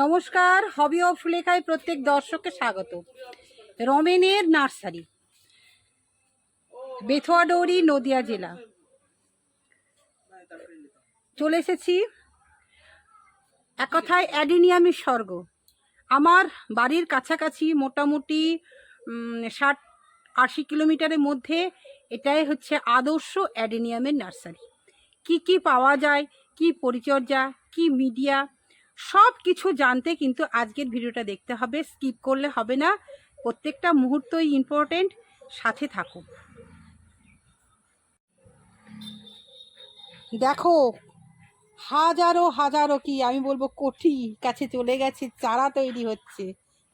নমস্কার, hobby of সুলেখায় প্রত্যেক দর্শককে স্বাগত। রমেনের নার্সারি বেথুয়াডৌরি নদিয়া জেলা। চলে এসেছি এক কথায় অ্যাডিনিয়ামের স্বর্গ। আমার বাড়ির কাছাকাছি মোটামুটি ষাট, আশি কিলোমিটারের মধ্যে এটাই হচ্ছে আদর্শ অ্যাডিনিয়ামের নার্সারি। কি কি পাওয়া যায়, কি পরিচর্যা, কি মিডিয়া সব কিছু জানতে কিন্তু আজকের ভিডিওটা দেখতে হবে, স্কিপ করলে হবে না। প্রত্যেকটা মুহূর্তই ইম্পর্টেন্ট সাথে থাকুন। দেখো, হাজারো হাজারো কি আমি বলব কোটি কাছে চলে গেছে, চারা তৈরি হচ্ছে।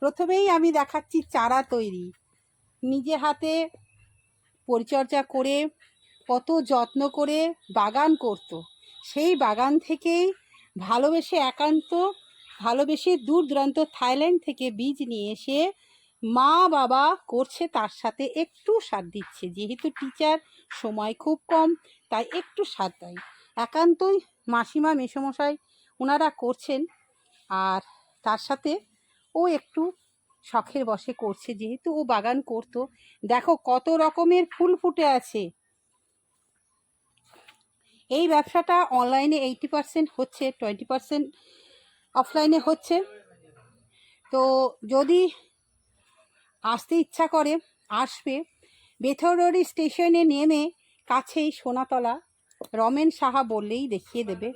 প্রথমেই আমি দেখাচ্ছি চারা তৈরি। নিজে হাতে পরিচর্যা করে, কত যত্ন করে বাগান করতো। সেই বাগান থেকেই ভালোবেসে একান্ত, ভালোবেসে দূর দূরান্ত থাইল্যান্ড থেকে বীজ নিয়ে এসে মা বাবা করছে তার সাথে একটু সাথ দিচ্ছে। যেহেতু টিচার সময় খুব কম, তাই একটু সাথ দেয়। একান্তই মাসিমা, মেসমশাই ওনারা করছেন আর তার সাথে ও একটু শখের বসে করছে। যেহেতু ও বাগান করতো, দেখো কত রকমের ফুল ফুটে আছে। এই ব্যবসাটা অনলাইনে এইটি পার্সেন্ট হচ্ছে টোয়েন্টি পার্সেন্ট অফলাইনে হচ্ছে। তো যদি আসতে ইচ্ছা করে, আসবে। বেথরোডি স্টেশনে নেমে কাছেই সোনাতলা, রমেন সাহা বললেই দেখিয়ে দেবে।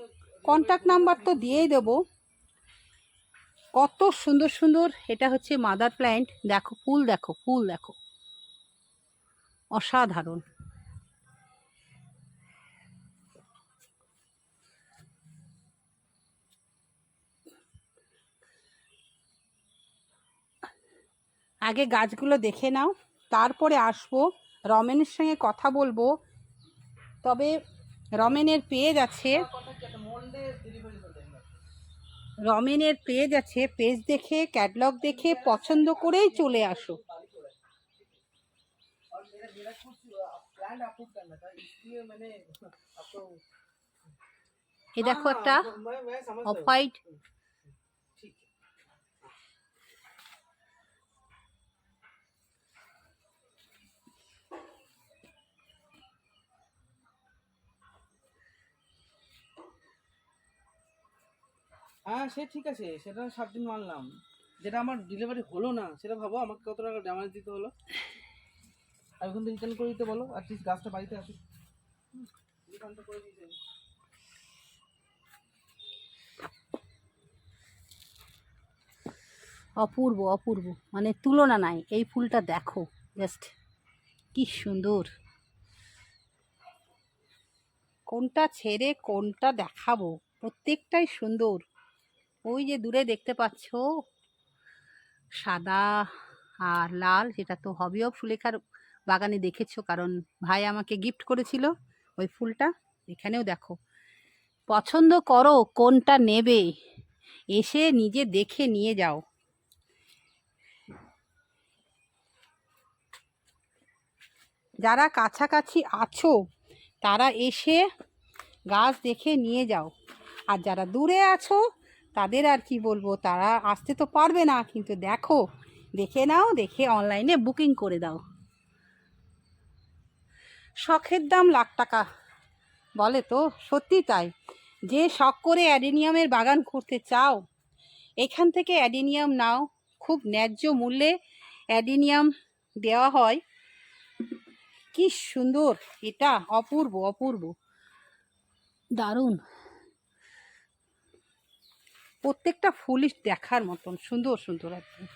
কন্ট্যাক্ট নাম্বার তো দিয়েই দেবো। কত সুন্দর সুন্দর, এটা হচ্ছে মাদার প্ল্যান্ট দেখো, ফুল দেখো ফুল দেখো। অসাধারণ। আগে গাছগুলো দেখে নাও তারপরে আসব রমেনের সঙ্গে কথা বলব তবে রমেনের পেজ আছে রমেনের পেজ আছে পেজ দেখে ক্যাটলগ দেখে পছন্দ করেই চলে আসো এ দেখো একটা অফ হোয়াইট হ্যাঁ সে ঠিক আছে, সেটা সাত দিন মানলাম। যেটা আমার ডেলিভারি হলো না, সেটা ভাবো, আমাকে কত টাকা ড্যামেজ দিতে হলো। আর থেকে রিটার্ন করে দিতে বলো আর প্লিজ গাছটা বাড়িতে আসুক করে অপূর্ব অপূর্ব। মানে তুলনা নাই, এই ফুলটা দেখো জাস্ট কি সুন্দর। কোনটা ছেড়ে কোনটা দেখাবো, প্রত্যেকটাই সুন্দর। ওই যে দূরে দেখতে পাচ্ছ, সাদা আর লাল, সেটা তো হবি অফ সুলেখার বাগানে দেখেছ, কারণ ভাই আমাকে গিফট করেছিল ওই ফুলটা, এখানেও দেখো। পছন্দ করো কোনটা নেবে, এসে নিজে দেখে নিয়ে যাও। যারা কাছাকাছি আছো, তারা এসে গাছ দেখে নিয়ে যাও। আর যারা দূরে আছো তাদের আর কি বলব? তারা আসতে তো পারবে না, কিন্তু দেখো, দেখে নাও, দেখে অনলাইনে বুকিং করে দাও। শখের দাম লাখ টাকা, বলে তো সত্যি তাই। যে শখ করে অ্যাডেনিয়ামের বাগান করতে চাও, এখান থেকে অ্যাডেনিয়াম নাও, খুব ন্যায্য মূল্যে অ্যাডেনিয়াম দেওয়া হয়। কি সুন্দর, এটা অপূর্ব অপূর্ব। দারুণ। প্রত্যেকটা ফুলই দেখার মতন, সুন্দর সুন্দর একদম।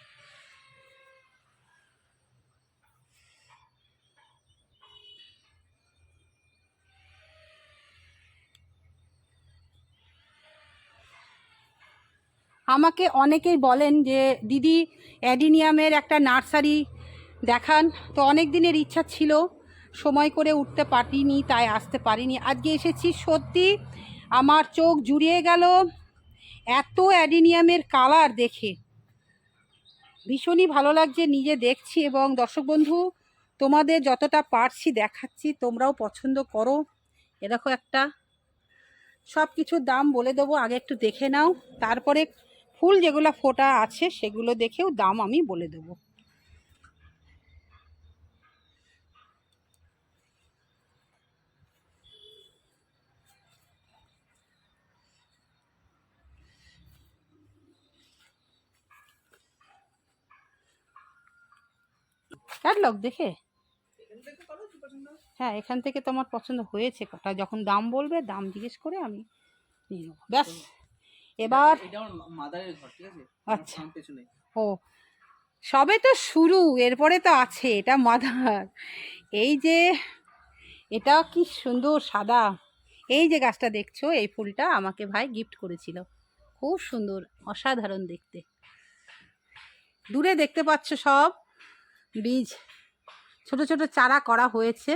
আমাকে অনেকেই বলেন যে, দিদি, অ্যাডিনিয়ামের একটা নার্সারি দেখান। তো অনেক দিনের ইচ্ছা ছিল, সময় করে উঠতে পারিনি, তাই আসতে পারিনি। আজকে এসেছি সত্যি, আমার চোখ জুড়িয়ে গেল। এত অ্যাডিনিয়ামের কালার দেখে। ভীষণই ভালো লাগছে নিজে দেখছি এবং দর্শক বন্ধু, তোমাদের যতটা পারছি দেখাচ্ছি, তোমরাও পছন্দ করো। এ দেখো একটা। সব কিছুর দাম বলে দেবো, আগে একটু দেখে নাও। তারপরে ফুল যেগুলো ফোটা আছে, সেগুলো দেখেও দাম আমি বলে দেবো। ক্যাটলগ দেখে? হ্যাঁ এখান থেকে তো আমার পছন্দ হয়েছে কটা। যখন দাম বলবে দাম জিজ্ঞেস করে আমি নিয়ে নেব। ব্যাস। এবার আচ্ছা। ও সবে তো শুরু এরপরে তো আছে এটা মাদার। এই যে এটা কি সুন্দর সাদা। এই যে গাছটা দেখছ এই ফুলটা আমাকে ভাই গিফট করেছিল। খুব সুন্দর অসাধারণ দেখতে। দূরে দেখতে পাচ্ছ সব। বীজ ছোট ছোট চারা করা হয়েছে।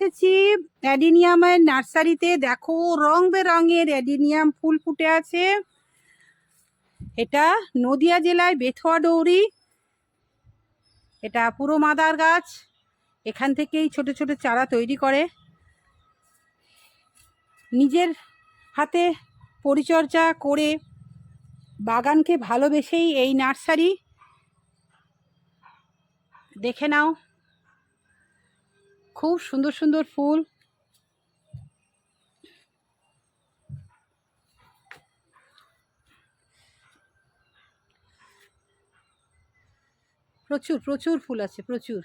এসেছি অ্যাডিনিয়ামের নার্সারিতে দেখো রং বেরঙের অ্যাডিনিয়াম ফুল ফুটে আছে। এটা নদিয়া জেলায় বেথুয়া ডৌরি। এটা পুরো মাদার গাছ। এখান থেকেই ছোট ছোট চারা তৈরি করে। নিজের হাতে পরিচর্যা করে বাগানকে ভালোবেসেই এই নার্সারি। দেখে নাও। খুব সুন্দর সুন্দর ফুল। প্রচুর প্রচুর ফুল আছে, প্রচুর।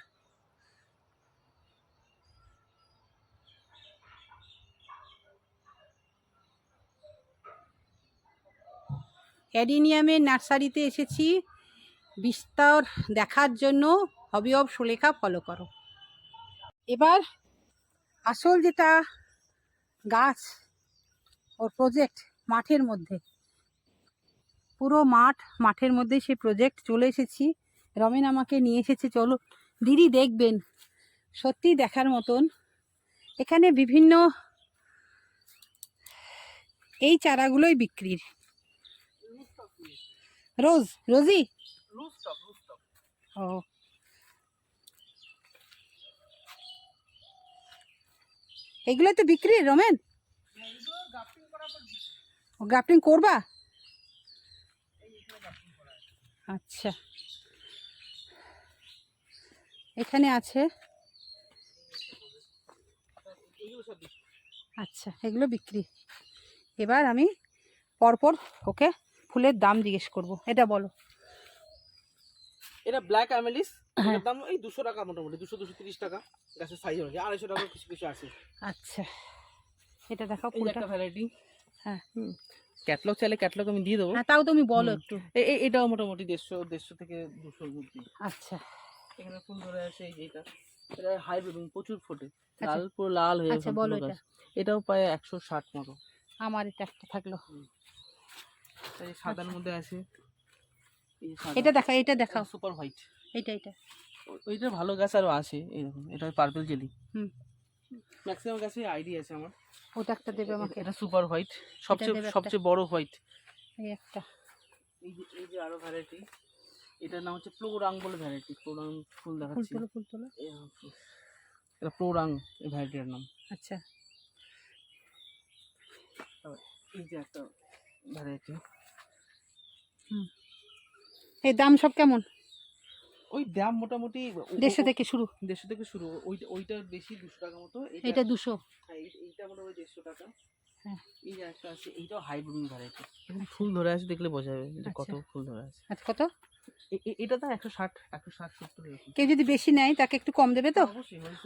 অ্যাডিনিয়ামের নার্সারিতে এসেছি। বিস্তর দেখার জন্য। হবি অব সুলেখা ফলো করো। এবার আসল যেটা গাছ ওর প্রজেক্ট মাঠের মধ্যে। পুরো মাঠ মাঠের মধ্যে সেই প্রজেক্ট চলে এসেছি। রমেন আমাকে নিয়ে এসেছে চলো দিদি দেখবেন সত্যি দেখার মতন। এখানে বিভিন্ন এই চারাগুলোই বিক্রির। রোজ রোজি? ও। এগুলো তো বিক্রি, রমেন? গ্রাফটিং করবা? আচ্ছা। এখানে আছে। আচ্ছা এগুলো বিক্রি। এবার আমি পরপর ওকে ফুলের দাম জিজ্ঞেস করব। এটা বলো। এটা ব্ল্যাক অ্যামেলিস হ্যাঁ। দাম এই দুশো টাকা মোটামুটি দুশো দুশো তিরিশ টাকা। গাছের সাইজ অনুযায়ী আড়াইশো টাকা কিছু কিছু আছে। আচ্ছা। এটা দেখাও একটা ভ্যারাইটি হ্যাঁ। ক্যাটলগ চাইলে ক্যাটলগ আমি দিয়ে দেবো। হ্যাঁ তাও তুমি বলো একটু। এটাও মোটামুটি দেড়শো দেড়শো থেকে দুশোর মধ্যে আচ্ছা। এখানে ফুল ধরে আছে এই যে এটা। হাইব্রিড প্রচুর ফোটে। আচ্ছা। লাল পুরো লাল হয়ে আচ্ছা, বলো এটা। এটাও প্রায় একশো ষাট মতো। আমার এটা একটা থাকল। সাদার মধ্যে আছে। এটা দেখাও এটা দেখাও। সুপার হোয়াইট এটা এটা ওইটা ভালো গাছ আরও আছে এরকম। এটা পার্পল জেলি হুম। ম্যাক্সিমাম গাছে আইডি আছে আমার। ওটা একটা দেবে আমাকে। এটা সুপার হোয়াইট সবচেয়ে সবচেয়ে বড় হোয়াইট এই একটা। এই যে এই যে আরও ভ্যারাইটি এটার নাম হচ্ছে প্লোরাং বলে ভ্যারাইটি প্লোরাং ফুল ফুল দেখাচ্ছি। তোলো ফুল তোলো। এটা প্লোরাং এই ভ্যারাইটির নাম। আচ্ছা। এই যে একটা ভ্যারাইটি হুম। এই দাম সব কেমন? ওই দাম মোটামুটি দেড়শো থেকে শুরু। দেড়শো থেকে শুরু। ওইটা ওইটা বেশি দুশো টাকা মতো। এটা দুশো। হ্যাঁ, এই- এইটা মোটামুটি দেড়শো টাকা। হ্যাঁ। এই একটা আছে এইটাও হাইব্রিড ভ্যারাইটি ফুল ধরে আছে দেখলে বোঝা যাবে যে কত আচ্ছা। ফুল ধরে আছে। আচ্ছা কত? এটা তো একশো ষাট একশো ষাট সত্তর কেউ যদি বেশি নেয় তাকে একটু কম দেবে তো?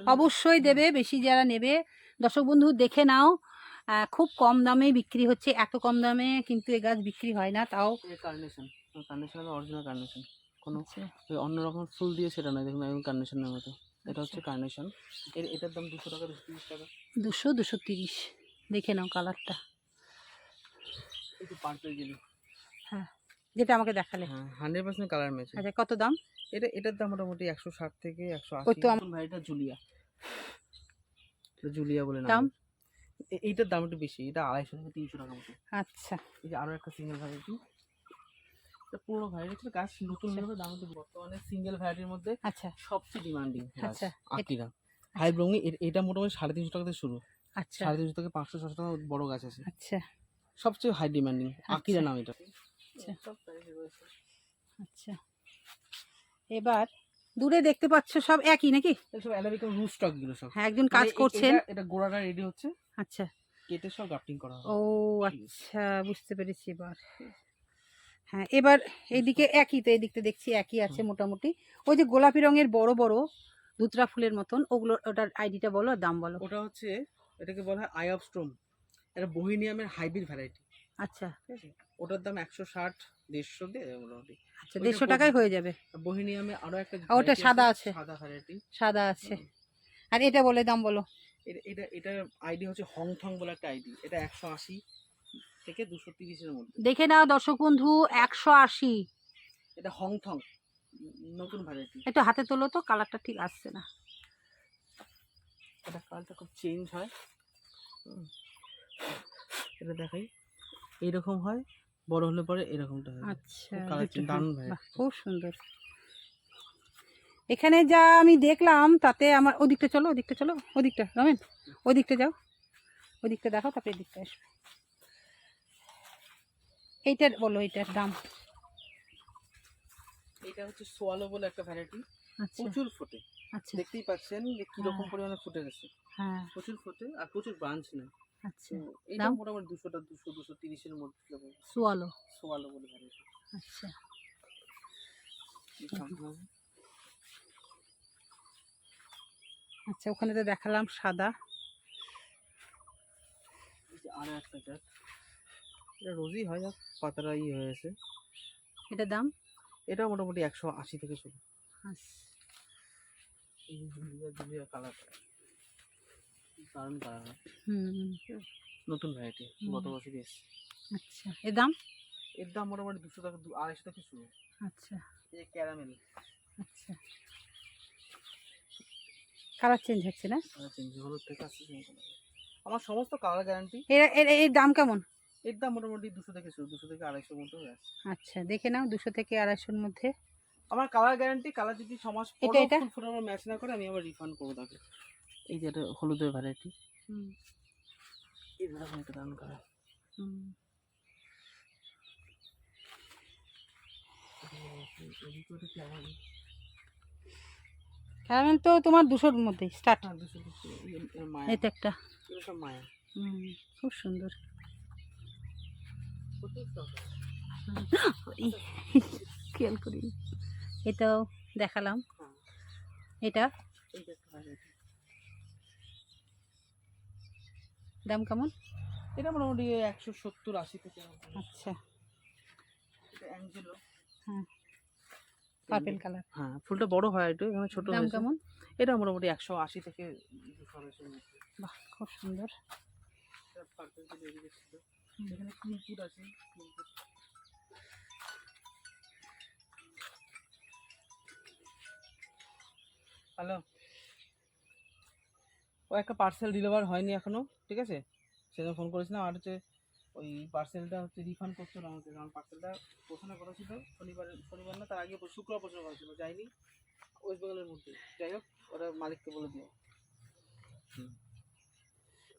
অবশ্যই দেবে বেশি যারা নেবে। দর্শক বন্ধু দেখে নাও খুব কম দামে বিক্রি হচ্ছে এত কম দামে কিন্তু এ গাছ বিক্রি হয় না তাও কার্নেশন কার্নেশন অরিজিনাল কার্নেশন কোনো আচ্ছা, অন্য রকম ফুল দিয়ে সেটা নয় দেখুন একদম কার্নেশনের মতো। এটা হচ্ছে আচ্ছা। কার্নেশন এর এটার দাম দুশো টাকা দুশো তিরিশ টাকা। দুশো দুশো তিরিশ। দেখে নাও কালারটা একটু পার্পল হ্যাঁ যেটা আমাকে দেখালে। হ্যাঁ হান্ড্রেড পার্সেন্ট কালার ম্যাচ আচ্ছা কত দাম? এটা এটার দাম মোটামুটি একশো ষাট থেকে একশো আশি। তো আম- ভাইটা জুলিয়া। জুলিয়া বলে দাম? এইটার দাম একটু বেশি এটা আড়াইশো থেকে তিনশো টাকা মতো। আচ্ছা। এই যে আরও একটা সিঙ্গেল ভ্যারাইটি এটা পুরো ভ্যারাইটি গাছ নতুন নেবে দাম একটু বর্তমানে সিঙ্গেল ভ্যারাইটির মধ্যে আচ্ছা। সবচেয়ে ডিমান্ডিং আচ্ছা, আকিরা। হাই ব্রঙ্গি এটা মোটামুটি সাড়ে তিনশো টাকা থেকে শুরু। আচ্ছা। সাড়ে তিনশো থেকে পাঁচশো ছশো টাকা বড় গাছ আছে। আচ্ছা। সবচেয়ে হাই ডিমান্ডিং আকিরা নাম এটা। আচ্ছা। আচ্ছা। এবার দূরে দেখতে পাচ্ছ সব একই নাকি? সব অ্যালাবিকাম রুট স্টকগুলো সব। হ্যাঁ একজন কাজ মানে করছেন। এটা- এটা গোড়াটা রেডি হচ্ছে। আচ্ছা। কেটে সব গ্রাফটিং করা ও আচ্ছা বুঝতে পেরেছি এবার। হ্যাঁ এবার এইদিকে একই তো এদিকটা দেখছি একই আছে মোটামুটি। ওই যে গোলাপি রঙের বড় বড় দুতরা ফুলের মতন ওগুলো ওটার আইডিটা বলো আর দাম বলো। ওটা হচ্ছে এটাকে বলা হয় আই অফ স্ট্রোম এটা বহিনিয়ামের হাইব্রিড ভ্যারাইটি আচ্ছা। ওটার দাম একশো ষাট দেড়শো মোটামুটি। আচ্ছা দেড়শো টাকায় হয়ে যাবে। বহিনিয়ামে আরও একটা ওটা সাদা আছে। সাদা ভ্যারাইটি সাদা আছে। আর এটা বলে দাম বলো। এটা এটা আইডি হচ্ছে হংথং বলে একটা আইডি এটা একশো আশি। থেকে দুশো তিরিশের মধ্যে। দেখে নাও দর্শক বন্ধু একশো আশি। এটা হংথং নতুন ভ্যারাইটি একটু হাতে তোলো তো কালারটা ঠিক আসছে না। এটা কালারটা খুব চেঞ্জ হয়। এটা দেখাই। এইরকম হয় বড় হলে পরে এরকমটা হয়। আচ্ছা দারুণ খুব সুন্দর। এখানে যা আমি দেখলাম তাতে আমার ওদিকটা চলো ওদিকটা চলো ওদিকটা রমেন ওদিকটা যাও। ওদিকটা দেখো তারপরে এদিকটা আসবে। এইটার বলো এইটার দাম। এটা হচ্ছে সোয়ালো বলে একটা ভ্যারাইটি আচ্ছা। প্রচুর ফোটে। আচ্ছা। দেখতেই পাচ্ছেন যে কীরকম হ্যাঁ। পরিমাণে ফুটে গেছে। হ্যাঁ। প্রচুর ফোটে আর প্রচুর ব্রাঞ্চ নেই আচ্ছা। এটা? মোটামুটি দুশোটা দুশো দুশো তিরিশের মধ্যে। সোয়ালো। সোয়ালো বলে ভ্যারাইটি আচ্ছা। আচ্ছা ওখানে তো দেখালাম সাদা। আরও একটা জাত এটা রোজই হয় আর পাতাটা ই হয়েছে এটা দাম? এটা মোটামুটি একশো আশি থেকে শুরু। কালার দারুণ কালার হুম নতুন ভ্যারাইটি। গত বছরই এসছে। আচ্ছা এর দাম? এর দাম মোটামুটি দুশো টাকা আড়াইশো থেকে শুরু। আচ্ছা। এই ক্যারামেল আচ্ছা। কালার চেঞ্জ হচ্ছে না? চেঞ্জ হলুদ থেকে আসছে। আমার সমস্ত কালার গ্যারান্টি এর এর দাম কেমন? এর দাম মোটামুটি দুশো থেকে শুরু দুশো থেকে আড়াইশোর মতো আছে আচ্ছা দেখে নাও দুশো থেকে আড়াইশোর মধ্যে। আমার কালার গ্যারান্টি কালার যদি সমাজ এটা, এটা? ফুল আমার ম্যাচ না করে আমি আবার রিফান্ড করব তাকে। এই যে এটা হলুদের ভ্যারাইটি হুম। এই ধরনের একটা দারুণ কালার হুম। ক্যারামেল তো তোমার দুশোর মধ্যে স্টার্ট হ্যাঁ এই মায়া। এই একটা। খুব সুন্দর প্রচুর stock আছে। এই, খেয়াল করি। এটাও দেখালাম। হ্যাঁ। এটা। দাম কেমন? এটা মোটামুটি একশো সত্তর আশি থেকে আচ্ছা। হ্যাঁ। পার্পেল কালার হ্যাঁ ফুলটা বড় হয় একটু এখানে ছোট দাম কেমন? এটা মোটামুটি একশো আশি থেকে বাহ খুব সুন্দর। এখানে কুলপুর আছে। হ্যালো? ও একটা পার্সেল ডেলিভার হয়নি এখনও ঠিক আছে? সেজন্য ফোন করেছিলাম আর হচ্ছে ওই পার্সেলটা হচ্ছে রিফান্ড করতে হলো আমাকে কারণ পার্সেলটা পৌঁছানো কথা ছিল শনিবার শনিবার না তার আগে শুক্রবার পৌঁছানো কথা ছিল যায়নি ওয়েস্ট বেঙ্গলের মধ্যে। যাই হোক ওরা মালিককে বলে দিও।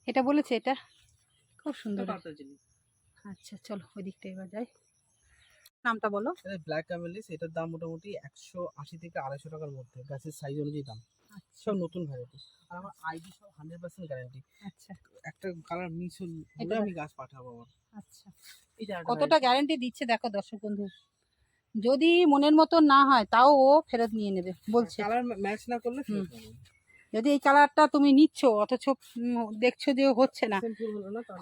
এটা বলেছে এটা? খুব সুন্দর। পার্সেল জিনিস। আচ্ছা চলো ওই দিকটা এবার যাই। নামটা বলো। এটা ব্ল্যাক ক্যামেলিস এটার দাম মোটামুটি একশো আশি থেকে আড়াইশো টাকার মধ্যে গাছের সাইজ অনুযায়ী দাম। আচ্ছা। সব নতুন ভ্যারাইটি আর আমার আইডি সব হান্ড্রেড পার্সেন্ট গ্যারান্টি আচ্ছা। একটা কালার মিস হলে আমি গাছ পাঠাবো আমার আচ্ছা। কতটা গ্যারান্টি দিচ্ছে দেখো দর্শক বন্ধু। যদি মনের মতো না হয় তাও ও ফেরত নিয়ে নেবে বলছে। কালার ম্যাচ না করলে। যদি এই কালারটা তুমি নিচ্ছ অথচ দেখছ যে হচ্ছে না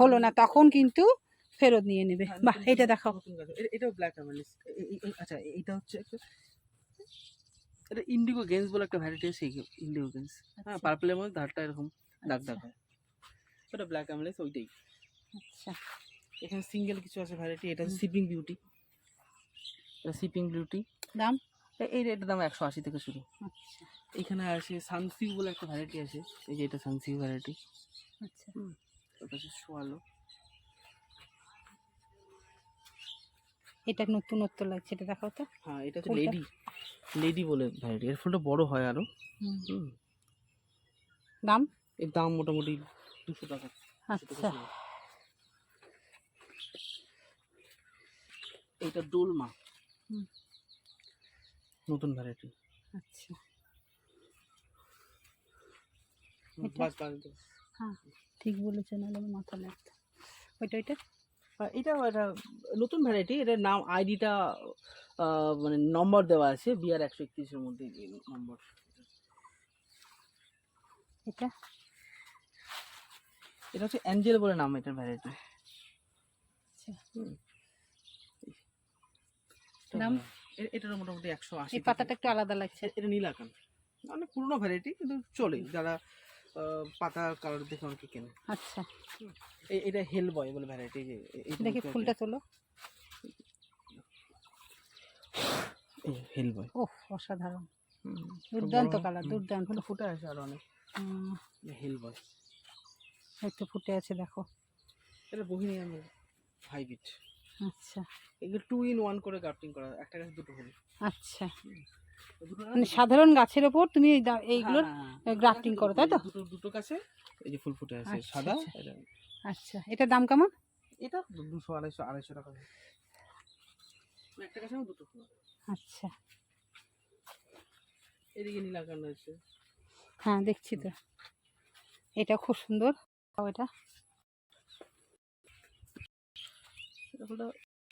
হলো না তখন কিন্তু ফেরত নিয়ে নেবে। হ্যাঁ, বাহ এটা দেখাও। এটাও ব্ল্যাক ক্যামেলিস আচ্ছা এটা হচ্ছে একটা এটা ইন্ডিগো গেন্স বলে একটা ভ্যারাইটি আছে ইন্ডিগো গেন্স হ্যাঁ আচ্ছা, পার্পলের মধ্যে ধারটা এরকম দাগ দাগ আচ্ছা। হয়। ওটা ব্ল্যাক ক্যামেলিস ওইটাই। আচ্ছা। এখানে সিঙ্গেল কিছু আছে ভ্যারাইটি এটা। সিপিং বিউটি এটা সিপিং বিউটি দাম? এই রেটের দাম একশো আশি থেকে শুরু। আচ্ছা। এখানে আছে সানসিউ বলে একটা ভ্যারাইটি আছে। এই যে এটা সানসিউ ভ্যারাইটি আচ্ছা। কাছে শোয়ালো এটা নতুনত্ব লাগছে এটা দেখাও তো। হ্যাঁ এটা হচ্ছে লেডি লেডি বলে ভ্যারাইটি এর ফুলটা বড় হয় আরও। দাম? এর দাম মোটামুটি দুশো টাকা। আচ্ছা। এটা দোলমা। নতুন ভ্যারাইটি আচ্ছা। হ্যাঁ ঠিক বলেছেন আমার মাথা লাগতো ওইটা ওইটা? এটা একটা নতুন ভ্যারাইটি এটার নাম আইডিটা মানে নম্বর দেওয়া আছে বিআর একশো একত্রিশের মধ্যে নম্বর এটা? এটা হচ্ছে অ্যাঞ্জেল বলে নাম এটার ভ্যারাইটি আচ্ছা। দাম? এটার মোটামুটি একশো আশি পাতাটা একটু আলাদা লাগছে। এটা নীলাকান অনেক পুরোনো ভ্যারাইটি কিন্তু চলে যারা আহ, পাতা কালার দেখে অনেকে কেনে। আচ্ছা। এই- এটা হেল বয় বলে ভ্যারাইটি দেখি ফুলটা তোলো। হেল বয় ওহ অসাধারণ। দুর্দান্ত কালার দুর্দান্ত। ফুটে ফুটে আছে আর অনেক। হেল বয় একটু ফুটে আছে দেখো। এটা বহিনিয়ামের হাইব্রিড আচ্ছা। এগুলো টু ইন ওয়ান করে গ্রাফটিং করা একটা গাছ দুটো ফুল আচ্ছা। মানে সাধারণ গাছের ওপর তুমি এই দা- এইগুলোর হ্যাঁ। করো, তাই তো? দুটো দুটো কাছে এই যে ফুল ফুটে আছে আচ্ছা, সাদা আচ্ছা। এটা আচ্ছা এটার দাম কেমন? এটা দুশো আড়াইশো আড়াইশো টাকা। একটা আমার দুটো। আচ্ছা। এদিকে নীলাকান রয়েছে হ্যাঁ দেখছি তো। এটা খুব সুন্দর। এটা। ফুলটা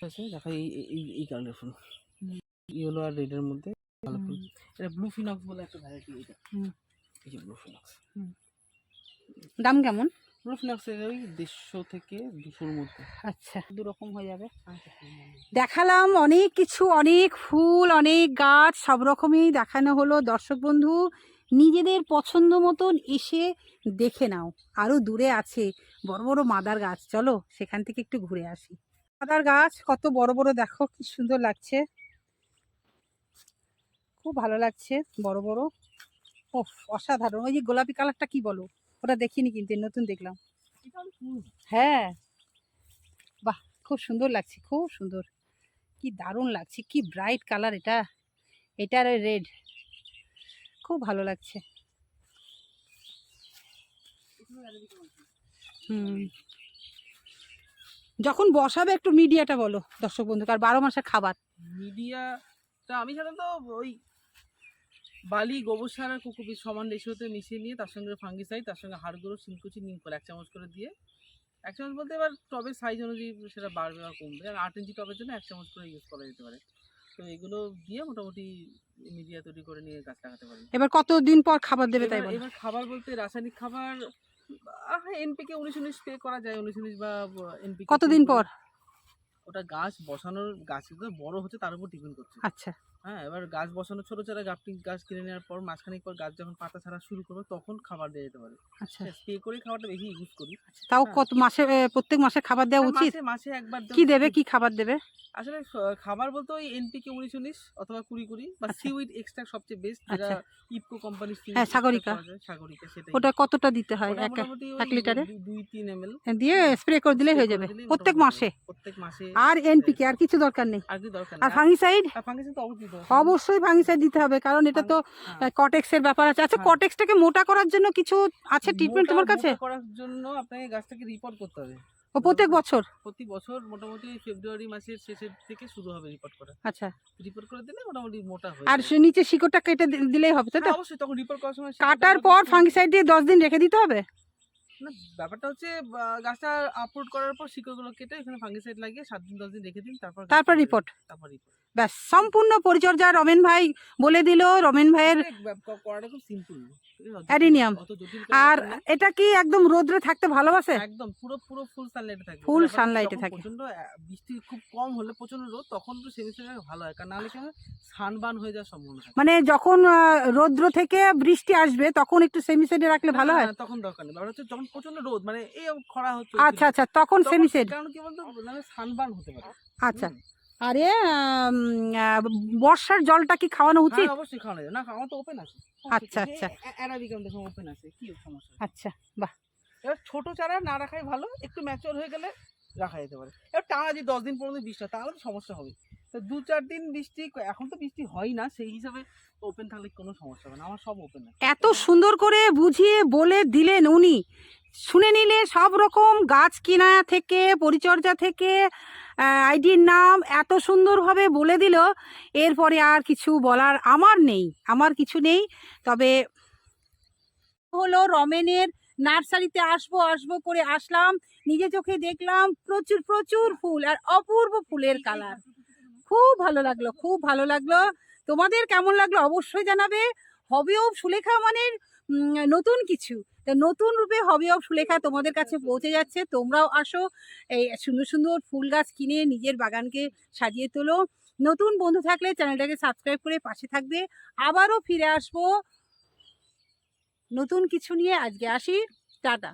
আছে দেখা এই এই- কালারের ফুল। ইয়েলো আর রেডের মধ্যে ভালো ফুল। এটা ব্লু ফিনক্স বলে একটা ভ্যারাইটি এটা। দাম কেমন? ব্লু ওই দেড়শো থেকে দুশোর মধ্যে। আচ্ছা। দু রকম হয়ে যাবে। দেখালাম অনেক কিছু অনেক ফুল অনেক গাছ সব রকমই দেখানো হলো। দর্শক বন্ধু নিজেদের পছন্দ মতন এসে দেখে নাও। আরও দূরে আছে বড় বড় মাদার গাছ। চলো সেখান থেকে একটু ঘুরে আসি। মাদার গাছ কত বড় বড় দেখো কি সুন্দর লাগছে। খুব ভালো লাগছে বড় বড়। ও অসাধারণ। ওই যে গোলাপি কালারটা কি বলো? ওটা দেখিনি কিন্তু নতুন দেখলাম। হ্যাঁ। বাহ খুব সুন্দর লাগছে খুব সুন্দর। কি দারুণ লাগছে কি ব্রাইট কালার এটা। এটা এটার রেড খুব ভালো লাগছে। হুম। যখন বসাবে একটু মিডিয়াটা বলো দর্শক বন্ধু আর বারো মাসের খাবার। মিডিয়াটা আমি সাধারণত ওই বালি গোবর সার আর কোকোপিট সমান রেশিওতে মিশিয়ে নিয়ে তার সঙ্গে ফাঙ্গিসাইড তার সঙ্গে হাড় গুঁড়ো শিলকুচি নিম করে এক চামচ করে দিয়ে এক চামচ বলতে এবার টবের সাইজ অনুযায়ী সেটা বাড়বে বা কমবে। আর আট ইঞ্চি টবের জন্য এক চামচ করে ইউজ করা যেতে পারে। তো এগুলো দিয়ে মোটামুটি মিডিয়া তৈরি করে নিয়ে গাছ লাগাতে পারি এবার কতদিন পর খাবার দেবে তাই এবার- এবার খাবার বলতে রাসায়নিক খাবার এনপিকে উনিশ উনিশ স্প্রে করা যায় উনিশ উনিশ বা এনপিকে কতদিন পর? ওটা গাছ বসানোর গাছ তো বড় হচ্ছে তার উপর ডিপেন্ড করছে। আচ্ছা। হ্যাঁ এবার গাছ বসানো ছোট চারা গাপটিং গাছ কিনে নেওয়ার পর মাঝখানে পর গাছ যখন পাতা ছাড়া শুরু করবে তখন খাবার দেওয়া যেতে পারে। আচ্ছা। স্প্রে করে খাবারটা বেশি ইউজ করি। তাও হ্যাঁ। কত মাসে প্রত্যেক মাসে খাবার দেওয়া উচিত? মাসে মাসে একবার কি দেবে কি খাবার দেবে? আসলে খাবার বলতে ওই এনপিকে উনিশ উনিশ অথবা কুড়ি কুড়ি বা আচ্ছা। সিউইড এক্সট্রা সবচেয়ে বেস্ট যেটা আচ্ছা। ইপকো কোম্পানির হ্যাঁ, সাগরিকা। সাগরিকা সেটাই। ওটা কতটা দিতে হয় এক? এক লিটারে? দুই তিন এম এল দিয়ে স্প্রে করে দিলেই হয়ে যাবে। প্রত্যেক মাসে? প্রত্যেক মাসে। আর এনপিকে আর কিছু দরকার নেই? আর কি দরকার আর। ফাঙ্গিসাইড ফাঙ্গিসাইড তো অবশ্যই। অবশ্যই ফাঙ্গিসাইড দিতে হবে কারণ এটা তো। কটেক্সের ব্যাপার আছে। আচ্ছা। কটেক্সটাকে মোটা করার জন্য কিছু আছে ট্রিটমেন্ট তোমার কাছে? করার জন্য আপনাকে গাছটাকে রিপোর্ট করতে হবে। ও প্রত্যেক বছর? প্রতি বছর মোটামুটি ফেব্রুয়ারি মাসের শেষের থেকে শুরু হবে রিপোর্ট করা। আচ্ছা। রিপোর্ট করে দিলে মোটামুটি মোটা হয়ে আর সে নিচে শিকড়টা কেটে দিলেই হবে তাই তো? হ্যাঁ, অবশ্যই তখন রিপোর্ট করার সময় কাটার পর ফাঙ্গিসাইড দিয়ে দশ দিন রেখে দিতে হবে? না ব্যাপারটা হচ্ছে গাছটা আপলোড করার পর শিকড়গুলো কেটে এখানে ফাঙ্গিসাইড লাগিয়ে সাত দিন দশ দিন রেখে দিন তারপর তারপর রিপোর্ট তারপর রিপোর্ট ব্যাস সম্পূর্ণ পরিচর্যা রমেন ভাই বলে দিল। রমেন ভাইয়ের অ্যাডিনিয়াম। আর এটা কি একদম রোদ্রে থাকতে ভালোবাসে? একদম পুরো পুরো ফুল সানলাইটে sunlight এ যখন থাকে। প্রচণ্ড বৃষ্টি খুব কম হলে প্রচণ্ড রোদ তখন তো সেমিস্টার ভালো হয়। কারণ নাহলে কি সানবান হয়ে যাওয়ার সম্ভাবনা থাকে। মানে যখন রৌদ্র থেকে বৃষ্টি আসবে তখন একটু সেমিসাইডে রাখলে ভালো হয়? না, তখন দরকার নেই। হচ্ছে যখন প্রচণ্ড রোদ মানে এই খরা হচ্ছে আচ্ছা আচ্ছা তখন সেমিসাইড কারণ কি বলতো? মানে সানবান হতে পারে। আচ্ছা। আরে বর্ষার জলটা কি খাওয়ানো উচিত? হ্যাঁ, অবশ্যই খাওয়ানো না আমার তো ওপেন আছে। আচ্ছা, আচ্ছা। অ্যারাবিকাম দেখুন ওপেন আছে। কি সমস্যা? আচ্ছা বাহ। এবার ছোট চারা না রাখাই ভালো একটু ম্যাচিওর হয়ে গেলে রাখা যেতে পারে। এবার টানা যদি দশ দিন পর্যন্ত বৃষ্টি তাহলে তো সমস্যা হবে তো দু চার দিন বৃষ্টি এখন তো বৃষ্টি হয় না সেই হিসাবে ওপেন থাকলে কোনো সমস্যা হবে না আমার সব ওপেন এত সুন্দর করে বুঝিয়ে বলে দিলেন উনি। শুনে নিলে সব রকম গাছ কেনা থেকে পরিচর্যা থেকে আইডির নাম এত সুন্দরভাবে বলে দিল এরপরে আর কিছু বলার আমার নেই আমার কিছু নেই। তবে হলো রমেনের নার্সারিতে আসব আসব করে আসলাম নিজে চোখে দেখলাম প্রচুর প্রচুর ফুল আর অপূর্ব ফুলের কালার। খুব ভালো লাগল, খুব ভালো লাগল। তোমাদের কেমন লাগল অবশ্যই জানাবে। হবি অফ সুলেখা মানে নতুন কিছু। তা নতুন রূপে হবি অফ সুলেখা তোমাদের কাছে পৌঁছে যাচ্ছে। তোমরাও আসো, এই সুন্দর সুন্দর ফুল গাছ কিনে নিজের বাগানকে সাজিয়ে তোলো। নতুন বন্ধু থাকলে চ্যানেলটাকে সাবস্ক্রাইব করে পাশে থাকবে। আবারও ফিরে আসব। নতুন কিছু নিয়ে আজকে আসি। টাটা।